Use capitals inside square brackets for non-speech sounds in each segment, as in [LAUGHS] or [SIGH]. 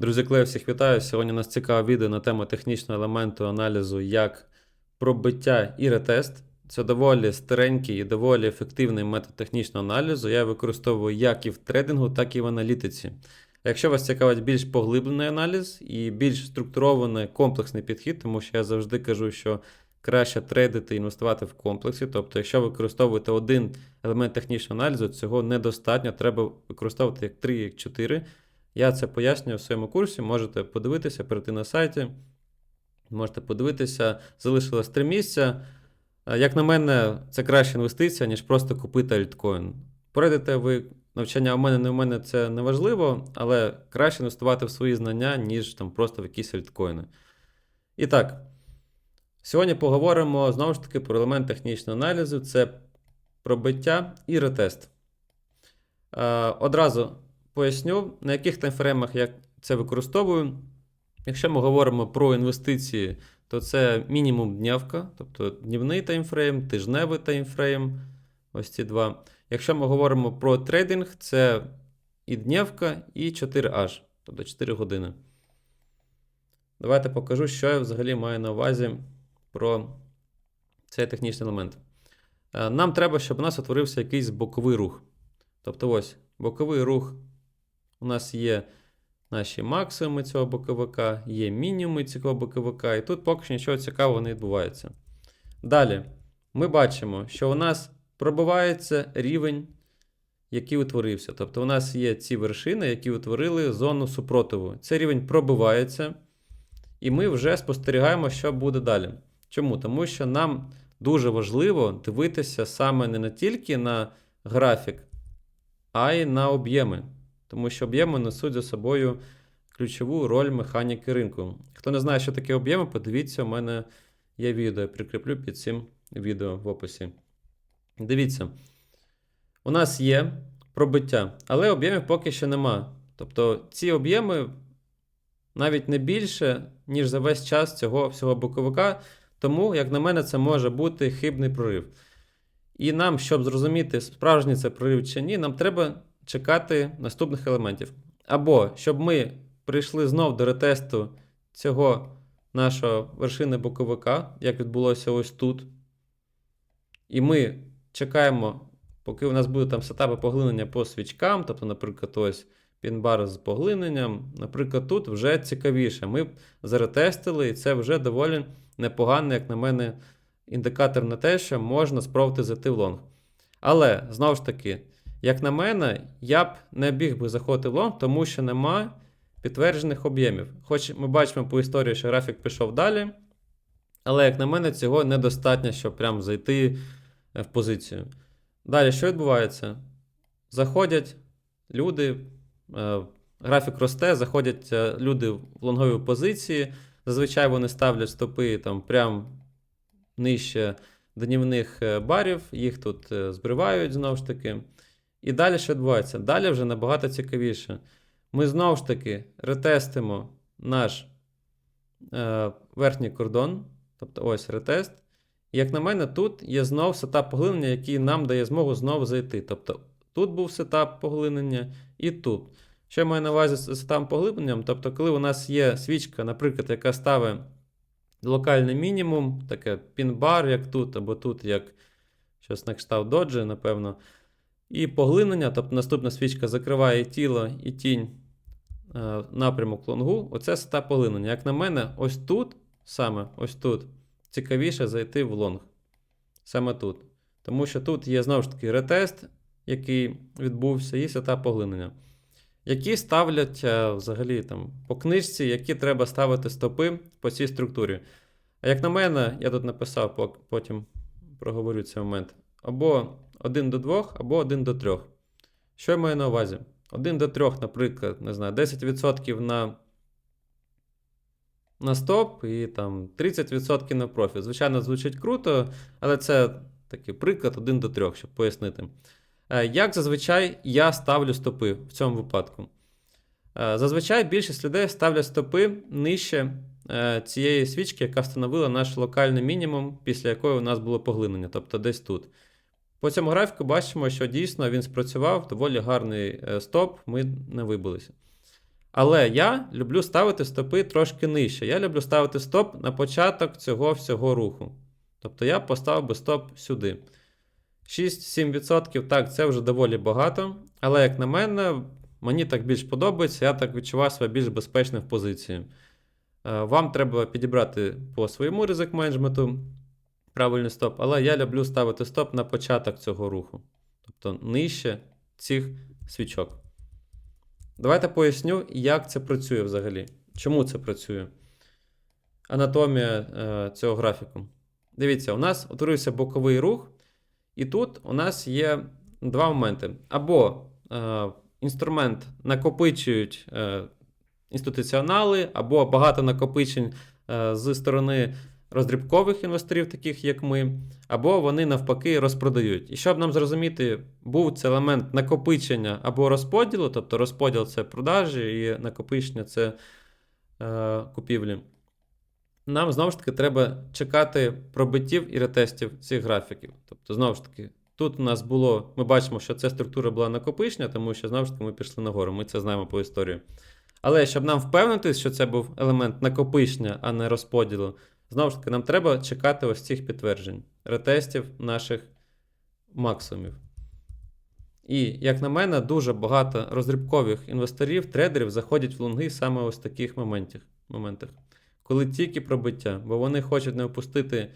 Друзі, Клею, всіх вітаю. Сьогодні у нас цікаве відео на тему технічного елементу аналізу як пробиття і ретест. Це доволі старенький і доволі ефективний метод технічного аналізу. Я використовую як і в трейдингу, так і в аналітиці. Якщо вас цікавить більш поглиблений аналіз і більш структурований комплексний підхід, тому що я завжди кажу, що краще трейдити і інвестувати в комплексі. Тобто, якщо ви використовуєте один елемент технічного аналізу, цього недостатньо, треба використовувати як 3, як 4. Я це пояснюю в своєму курсі. Можете подивитися, перейти на сайті. Можете подивитися, залишилось три місця. Е, Як на мене, це краща інвестиція, ніж просто купити альткоін. Пройдете ви навчання у мене, не у мене це не важливо, але краще інвестувати в свої знання, ніж там просто в якісь альткоїни. І так, сьогодні поговоримо знову ж таки про елемент технічного аналізу: це пробиття і ретест. Е, Одразу поясню, на яких таймфреймах я це використовую. Якщо ми говоримо про інвестиції, то це мінімум днявка, тобто днівний таймфрейм, тижневий таймфрейм. Ось ці два. Якщо ми говоримо про трейдинг, це і днівка, і 4H, тобто 4 години. Давайте покажу, що я взагалі маю на увазі про цей технічний елемент. Е, Нам треба, щоб у нас утворився якийсь боковий рух. Тобто, ось боковий рух. У нас є наші максимуми цього боковика, є мінімуми цього боковика, і тут поки що нічого цікавого не відбувається. Далі, ми бачимо, що у нас пробивається рівень, який утворився. Тобто, у нас є ці вершини, які утворили зону супротиву. Цей рівень пробивається, і ми вже спостерігаємо, що буде далі. Чому? Тому що нам дуже важливо дивитися саме не тільки на графік, а й на об'єми. Тому що об'єми несуть за собою ключову роль механіки ринку. Хто не знає, що таке об'єми, подивіться, у мене є відео, я прикріплю під цим відео в описі. Дивіться, у нас є пробиття, але об'ємів поки що нема. Тобто ці об'єми навіть не більше, ніж за весь час цього всього боковика. Тому, як на мене, це може бути хибний прорив. І нам, щоб зрозуміти, справжній це прорив чи ні, нам треба чекати наступних елементів. Або щоб ми прийшли знов до ретесту цього нашого вершини боковика, як відбулося ось тут. І ми чекаємо, поки у нас буде там сетапи поглинення по свічкам, тобто, наприклад, ось пінбар з поглиненням. Наприклад, тут вже цікавіше. Ми заретестили, і це вже доволі непоганий, як на мене, індикатор на те, що можна спробувати зайти в лонг. Але, знову ж таки, як на мене, я б не біг би заходити в лонг, тому що нема підтверджених об'ємів. Хоч ми бачимо по історії, що графік пішов далі. Але, як на мене, цього недостатньо, щоб прям зайти в позицію. Далі, що відбувається? Заходять люди, е, графік росте, заходять е, люди в лонгові позиції. Зазвичай вони ставлять стопи там прям нижче днівних е, барів, їх тут е, збривають знову ж таки. І далі що відбувається? Далі вже набагато цікавіше. Ми знову ж таки ретестимо наш е, верхній кордон, тобто ось ретест. І як на мене, тут є знов сетап поглинення, який нам дає змогу знову зайти. Тобто тут був сетап поглинення і тут. Що я маю на увазі з сетапом поглибленням? Тобто, коли у нас є свічка, наприклад, яка ставить локальний мінімум, таке пін-бар, як тут, або тут, як щось на кшталт доджі, напевно. І поглинення, тобто наступна свічка закриває тіло і тінь е, напрямок лонгу. Оце сетап поглинення. Як на мене, ось тут, саме ось тут, цікавіше зайти в лонг. Саме тут. Тому що тут є знову ж таки ретест, який відбувся, і сетап поглинення. Які ставлять е, взагалі там по книжці, які треба ставити стопи по цій структурі. А як на мене, я тут написав, потім проговорю цей момент. Або 1 до 2, або 1 до 3. Що я маю на увазі? 1 до 3, наприклад, не знаю, 10% на, на стоп і там 30% на профіт. Звичайно, звучить круто, але це такий приклад 1 до 3, щоб пояснити. Е, Як зазвичай я ставлю стопи в цьому випадку? Е, Зазвичай більшість людей ставлять стопи нижче е, цієї свічки, яка встановила наш локальний мінімум, після якої у нас було поглинення, тобто десь тут. По цьому графіку бачимо, що дійсно він спрацював, доволі гарний е, стоп, ми не вибилися. Але я люблю ставити стопи трошки нижче. Я люблю ставити стоп на початок цього всього руху. Тобто я поставив би стоп сюди. 6-7%, так, це вже доволі багато. Але, як на мене, мені так більш подобається, я так відчуваю себе більш безпечним в позиції. Е, Вам треба підібрати по своєму ризик менеджменту правильний стоп, але я люблю ставити стоп на початок цього руху. Тобто нижче цих свічок. Давайте поясню, як це працює взагалі. Чому це працює? Анатомія е, цього графіку. Дивіться, у нас утворився боковий рух, і тут у нас є два моменти. Або е, інструмент накопичують е, інституціонали, або багато накопичень е, з сторони роздрібкових інвесторів, таких як ми, або вони навпаки розпродають. І щоб нам зрозуміти, був це елемент накопичення або розподілу, тобто розподіл це продажі і накопичення це е, купівлі. Нам знову ж таки треба чекати пробиттів і ретестів цих графіків. Тобто, знову ж таки, тут у нас було, ми бачимо, що ця структура була накопичення, тому що знову ж таки ми пішли нагору, ми це знаємо по історії. Але щоб нам впевнитись, що це був елемент накопичення, а не розподілу, знову ж таки, нам треба чекати ось цих підтверджень, ретестів наших максимумів. І, як на мене, дуже багато розрібкових інвесторів, трейдерів заходять в лонги саме ось таких моментах, моментах, коли тільки пробиття, бо вони хочуть не впустити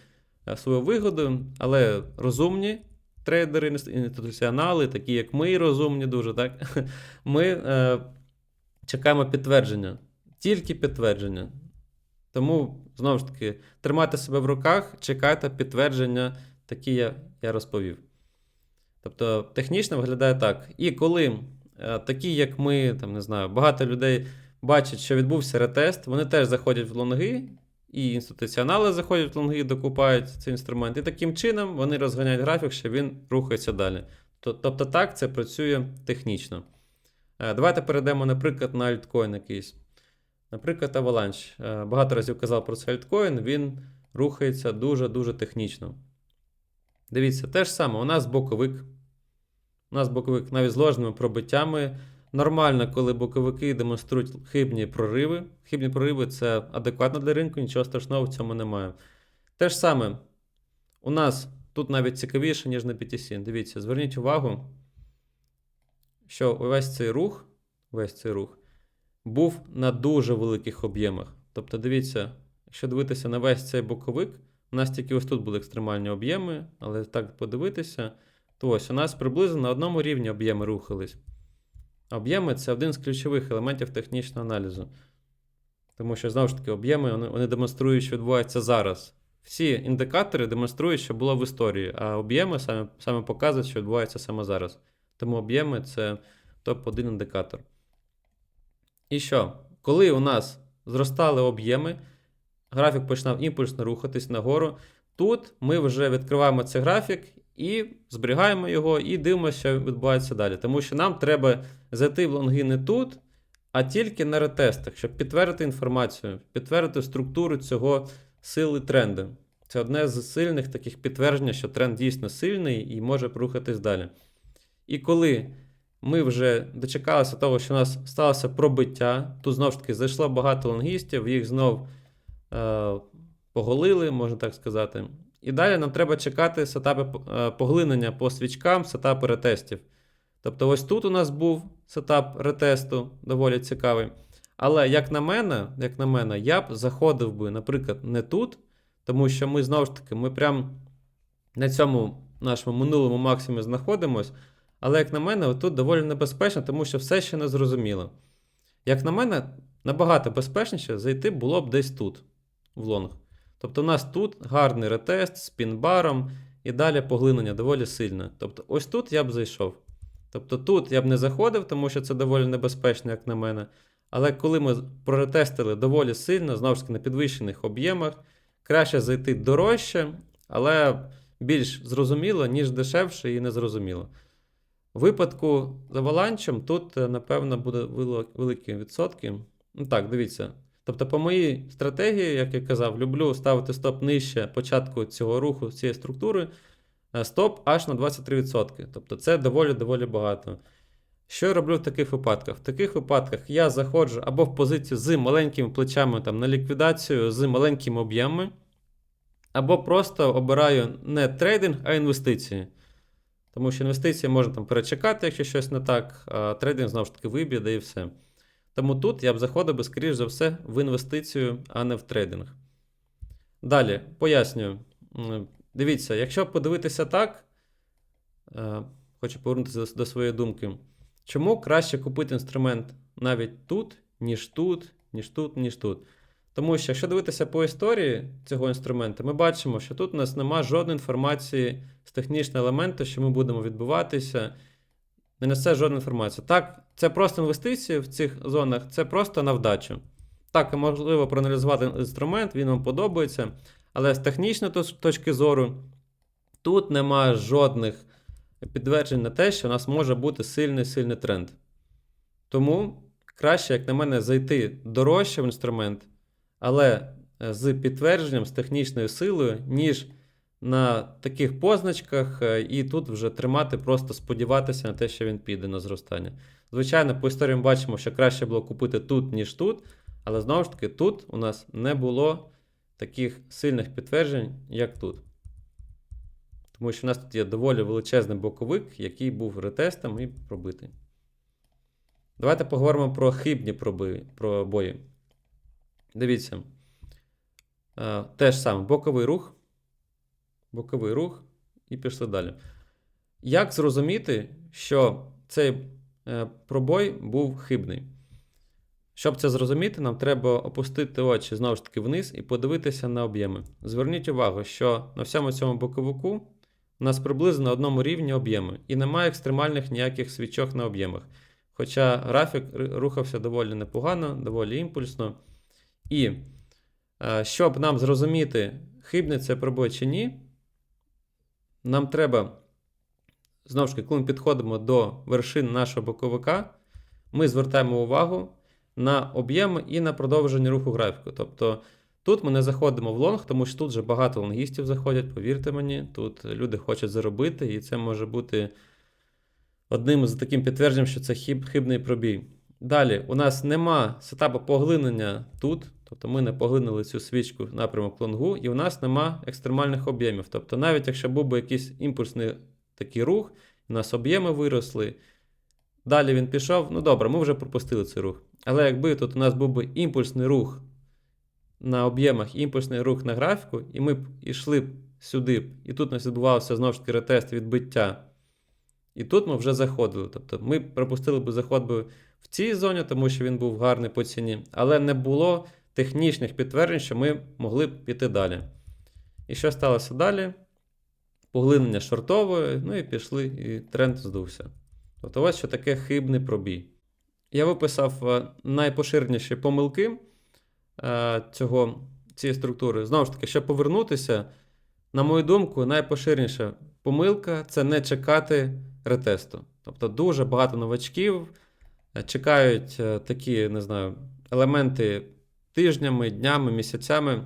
е, свою вигоду, але розумні трейдери, інституціонали, такі як ми, розумні дуже, так? [LAUGHS] ми е, чекаємо підтвердження, тільки підтвердження. Тому, знову ж таки, тримайте себе в руках, чекайте підтвердження, такі я, я розповів. Тобто, технічно виглядає так. І коли е, такі, як ми, там, не знаю, багато людей бачать, що відбувся ретест, вони теж заходять в лонги, і інституціонали заходять в лонги докупають цей інструмент. І таким чином вони розганяють графік, що він рухається далі. Тобто, так це працює технічно. Е, Давайте перейдемо, наприклад, на альткоін якийсь. Наприклад, Avalanche. Е, Багато разів казав про цей альткоін, він рухається дуже-дуже технічно. Дивіться, те ж саме, у нас боковик. У нас боковик навіть з ложними пробиттями. Нормально, коли боковики демонструють хибні прориви. Хибні прориви це адекватно для ринку, нічого страшного в цьому немає. Те ж саме, у нас тут навіть цікавіше, ніж на PTC. Дивіться, зверніть увагу, що увесь цей рух, весь цей рух був на дуже великих об'ємах. Тобто, дивіться, якщо дивитися на весь цей боковик, у нас тільки ось тут були екстремальні об'єми, але так подивитися, то ось у нас приблизно на одному рівні об'єми рухались. Об'єми це один з ключових елементів технічного аналізу. Тому що, знову ж таки, об'єми вони, вони демонструють, що відбувається зараз. Всі індикатори демонструють, що було в історії, а об'єми саме, саме показують, що відбувається саме зараз. Тому об'єми це топ-1 індикатор. І що? Коли у нас зростали об'єми, графік починав імпульсно рухатись нагору. Тут ми вже відкриваємо цей графік і зберігаємо його, і дивимося, що відбувається далі. Тому що нам треба зайти в лонги не тут, а тільки на ретестах, щоб підтвердити інформацію, підтвердити структуру цього сили тренду. Це одне з сильних таких підтверджень, що тренд дійсно сильний і може рухатись далі. І коли ми вже дочекалися того, що у нас сталося пробиття, тут знову ж таки зайшло багато лонгістів, їх знов е, поголили, можна так сказати. І далі нам треба чекати сетапи е, поглинення по свічкам, сетапи ретестів. Тобто, ось тут у нас був сетап ретесту, доволі цікавий. Але, як на мене, як на мене, я б заходив би, наприклад, не тут, тому що ми знову ж таки, ми прям на цьому нашому минулому максимумі знаходимось. Але, як на мене, тут доволі небезпечно, тому що все ще не зрозуміло. Як на мене, набагато безпечніше зайти було б десь тут, в лонг. Тобто, у нас тут гарний ретест з пінбаром і далі поглинення доволі сильне. Тобто, ось тут я б зайшов. Тобто тут я б не заходив, тому що це доволі небезпечно, як на мене. Але коли ми проретестили доволі сильно, знову ж таки на підвищених об'ємах, краще зайти дорожче, але більш зрозуміло, ніж дешевше і незрозуміло. У випадку з аваланчем тут, е, напевно, буде великі відсотки. Ну так, дивіться. Тобто, по моїй стратегії, як я казав, люблю ставити стоп нижче початку цього руху, цієї структури. е, Стоп аж на 23%. Тобто це доволі-доволі багато. Що я роблю в таких випадках? В таких випадках я заходжу або в позицію з маленькими плечами там, на ліквідацію, з маленькими об'ємами, або просто обираю не трейдинг, а інвестиції. Тому що інвестиції можна там перечекати, якщо щось не так, а трейдинг знову ж таки виб'є, да і все. Тому тут я б заходив би, скоріш за все, в інвестицію, а не в трейдинг. Далі, пояснюю. Дивіться, якщо подивитися так, е, хочу повернутися до своєї думки. Чому краще купити інструмент навіть тут, ніж тут, ніж тут, ніж тут? Тому що, якщо дивитися по історії цього інструменту, ми бачимо, що тут у нас немає жодної інформації з технічного елементу, що ми будемо відбуватися. Не несе жодної інформації. Так, це просто інвестиції в цих зонах, це просто на вдачу. Так, можливо проаналізувати інструмент, він вам подобається, але з технічної точки зору тут немає жодних підтверджень на те, що у нас може бути сильний сильний тренд. Тому краще, як на мене, зайти дорожче в інструмент, але е, з підтвердженням, з технічною силою, ніж на таких позначках, е, і тут вже тримати, просто сподіватися на те, що він піде на зростання. Звичайно, по історії ми бачимо, що краще було купити тут, ніж тут, але знову ж таки, тут у нас не було таких сильних підтверджень, як тут. Тому що в нас тут є доволі величезний боковик, який був ретестом і пробитий. Давайте поговоримо про хибні пробої. Дивіться. Е, Те ж саме, боковий рух. Боковий рух, і пішли далі. Як зрозуміти, що цей е, пробой був хибний? Щоб це зрозуміти, нам треба опустити очі знову ж таки вниз і подивитися на об'єми. Зверніть увагу, що на всьому цьому боковику у нас приблизно на одному рівні об'єми, і немає екстремальних ніяких свічок на об'ємах. Хоча графік рухався доволі непогано, доволі імпульсно. І е, щоб нам зрозуміти, хибний це пробой чи ні, нам треба, знову ж таки, коли ми підходимо до вершин нашого боковика, ми звертаємо увагу на об'єми і на продовження руху графіку. Тобто тут ми не заходимо в лонг, тому що тут вже багато лонгістів заходять, повірте мені, тут люди хочуть заробити, і це може бути одним з таким підтвердженням, що це хиб, хибний пробій. Далі, у нас нема сетапу поглинення тут, тобто ми не поглинили цю свічку напрямок лонгу, і у нас нема екстремальних об'ємів. Тобто, навіть якщо був би якийсь імпульсний такий рух, у нас об'єми виросли. Далі він пішов. Ну добре, ми вже пропустили цей рух. Але якби тут у нас був би імпульсний рух на об'ємах, імпульсний рух на графіку, і ми б йшли б сюди, і тут у нас відбувався знову ж таки ретест відбиття. І тут ми вже заходили. Тобто ми пропустили б заход би в цій зоні, тому що він був гарний по ціні, але не було технічних підтверджень, що ми могли б піти далі. І що сталося далі? Поглинення шортової, ну і пішли, і тренд здувся. Тобто, ось що таке хибний пробій. Я виписав е, найпоширеніші помилки е, цього, цієї структури. Знову ж таки, щоб повернутися, на мою думку, найпоширеніша помилка це не чекати ретесту. Тобто, дуже багато новачків чекають е, такі, не знаю, елементи тижнями, днями, місяцями.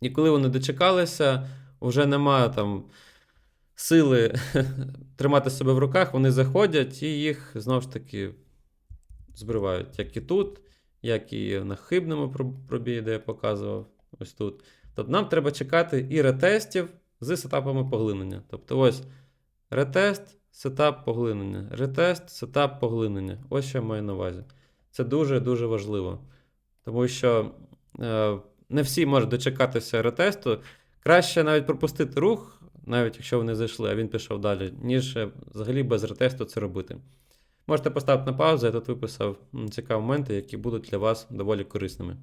І коли вони дочекалися, вже немає там сили [LAUGHS] тримати себе в руках, вони заходять і їх знову ж таки збривають. Як і тут, як і на хибному проб- пробії, де я показував ось тут. Тобто нам треба чекати і ретестів з сетапами поглинення. Тобто ось ретест, сетап поглинення, ретест, сетап поглинення. Ось що я маю на увазі. Це дуже-дуже важливо. Тому що е, не всі можуть дочекатися ретесту. Краще навіть пропустити рух, навіть якщо вони зайшли, а він пішов далі, ніж е, взагалі без ретесту це робити. Можете поставити на паузу, я тут виписав цікаві моменти, які будуть для вас доволі корисними.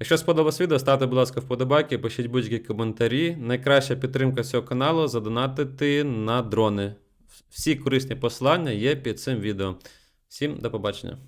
Якщо сподобалось відео, ставте, будь ласка, вподобайки, пишіть будь-які коментарі. Найкраща підтримка цього каналу задонатити на дрони. Всі корисні посилання є під цим відео. Всім до побачення.